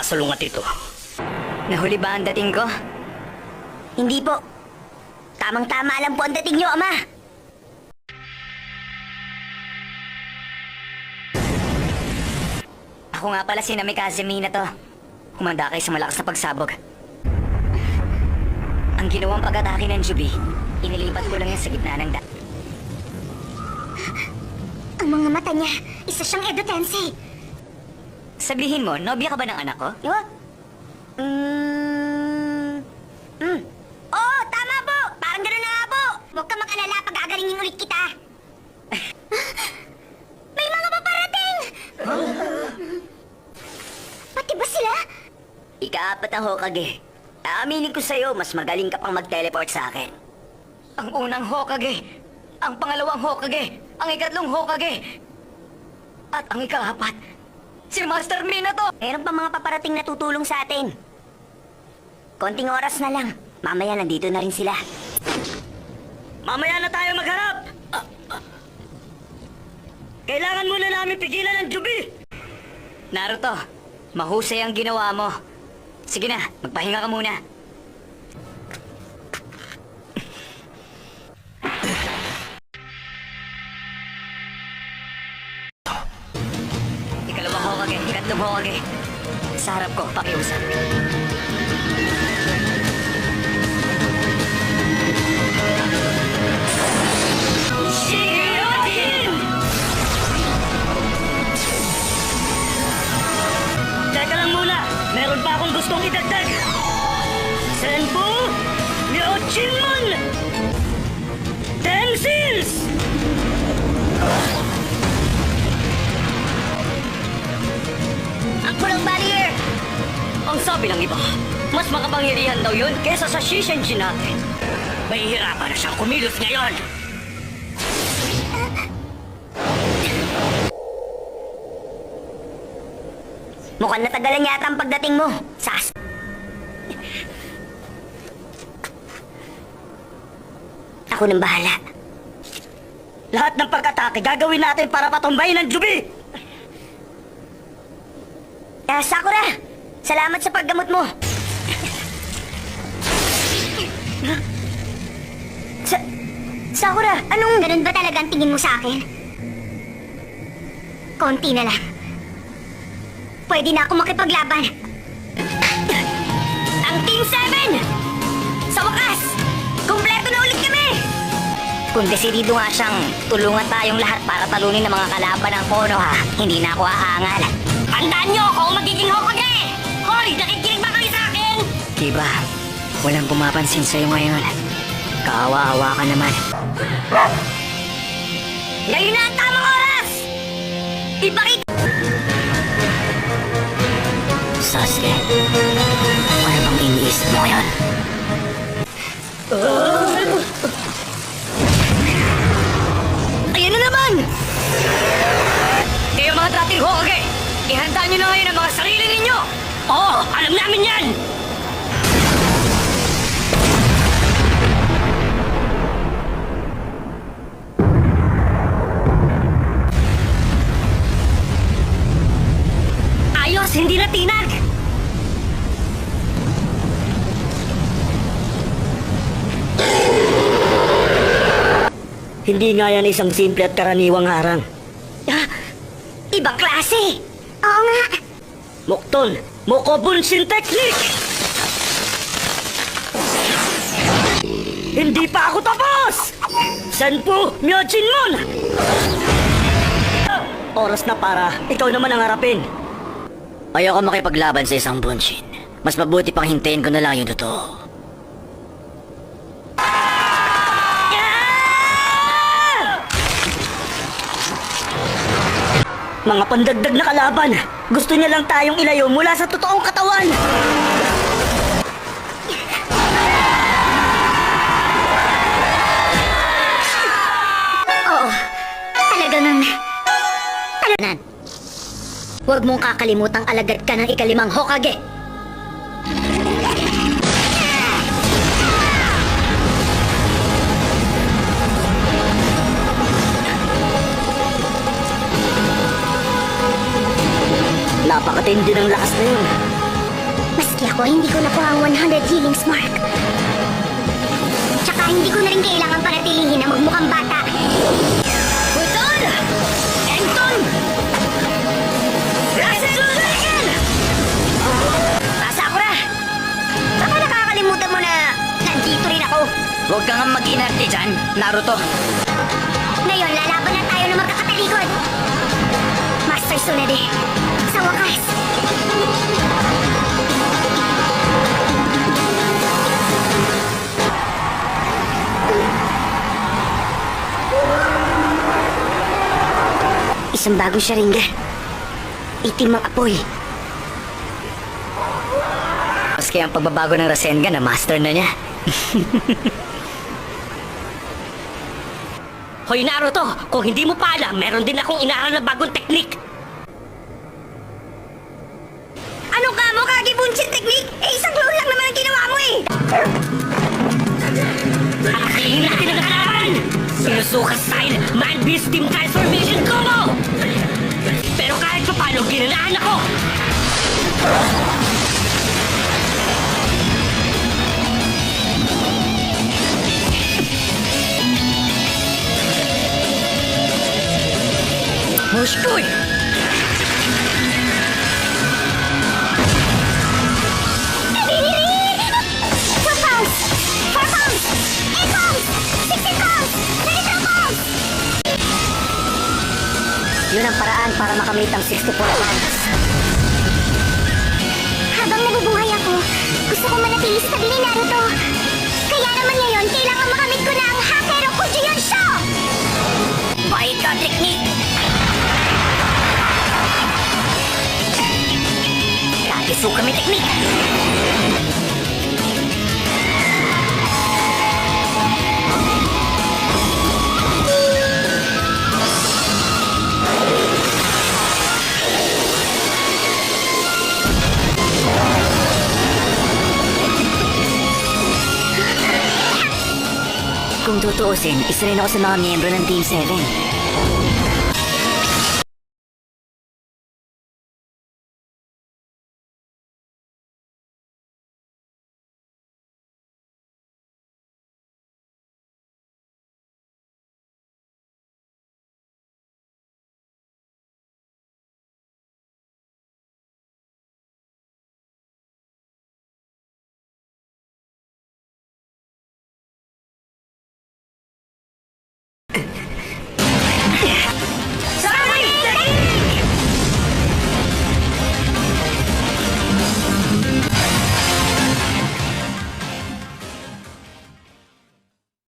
Salungat ito. Nahuli ba ang dating ko? Hindi po. Tamang-tama lang po ang dating niyo, Ama. Ako nga pala si Namikaze Minato. Humanda kayo sa malakas na pagsabog. Ang ginawang pag-atake ng Jubi, inilipat ko lang yan sa gitna ng da... Ang mga mata niya, isa siyang Edo Tensei. Sabihin mo, nobya ka ba ng anak ko? Huh? Mm... Mm. Oo, tama po! Parang gano'n na nga po! Huwag ka mag-alala pag gagalingin ulit kita. May mga paparating! Pati ba sila? Ikaapat ang Hokage. Aaminin ko sa'yo, mas magaling ka pang mag-teleport sa akin. Ang unang Hokage, ang pangalawang Hokage, ang ikatlong Hokage, at ang ikaapat, si Master Minato! Meron pa mga paparating na tutulong sa atin. Konting oras na lang. Mamaya nandito na rin sila. Mamaya na tayo magharap! Kailangan muna namin pigilan ang Jubi! Naruto, mahusay ang ginawa mo. Sige na, magpahinga ka muna. Hokage. Sa harap ko, pakiusap. Shigyojin! Teka lang muna, meron pa akong gustong idagdag. Senpu Myochinmon! Ang pulong barrier! Ang sabi ng iba, mas makapangyarihan daw yun kesa sa Shishenji natin. Mahihirapan na siyang kumilos ngayon. Mukhang natagalan yata ang pagdating mo. Sas. Ako nang bahala. Lahat ng pag-atake gagawin natin para patumbayin ang Jubi! Eh, Sakura! Salamat sa paggamot mo. Sa Sakura, anong... Ganun ba talaga ang tingin mo sa akin? Konti na lang. Pwede na ako makipaglaban. Ang Team 7! Sa wakas! Kumpleto na ulit kami! Kung desidido nga siyang tulungan tayong lahat para talunin ng mga kalaban ng Konoha, hindi na ako aangal. Tandaan niyo ako ang magiging Hokage! Hoy, nakikinig ba kayo sa akin? Diba, walang pumapansin sa'yo ngayon. Kaawa-awa ka naman. Ngayon na ang tamang oras! Ipakita... Sasuke, ano bang iniisip mo ngayon? Ayan alam namin yan! Ayos, hindi na tinag! Hindi nga yan isang simple at karaniwang harang. Ah, ibang klase! Oo nga! Mokton, Mokobunsin Technique! Hindi pa ako tapos! Senpu Myojinmon! Oras na para ikaw naman ang harapin. Ayoko makipaglaban sa isang bunshin. Mas mabuti pang hintayin ko na lang yung totoo. Mga pandagdag na kalaban, gusto niya lang tayong ilayo mula sa totoong katawan. Oo, talaga nang... Talanan. Huwag mong kakalimutang alagad ka ng ikalimang Hokage. Napakatindi ng lakas na yun. malalaki ako, hindi ko nakuha ang 100 healings mark. Tsaka hindi ko na rin kailangan panatilihin na magmukhang bata. Buton! Enton! Rasengan! Asakura! Baka nakakalimutan mo na nandito rin ako. Huwag ka nga mag-inarte dyan, Naruto. Ngayon, lalaban na tayo ng magkakatalikod. Master Tsunade, sa wakas. Isang bagong sharingan. Itim ang apoy. Maski ang pagbabago ng Rasengan na master na niya. Hoy Naruto, kung hindi mo pa alam, meron din akong inaral na bagong teknik. Atakihin natin ang kalaban! Sinusuka style, Man Beast Team Transformation Combo! Pero kahit pa paano, ginanaan ako! Two Yun ang paraan para makamit ang 64 pounds. Habang nabubuhay ako, gusto ko manatili sa tabi ni Naruto. Kaya naman ngayon, kailangan makamit ko na ang Hakero Kujiyonsho! Baita Technique! Kagisukami Technique! Kung tutuusin, isa rin ako sa mga miyembro ng Team 7.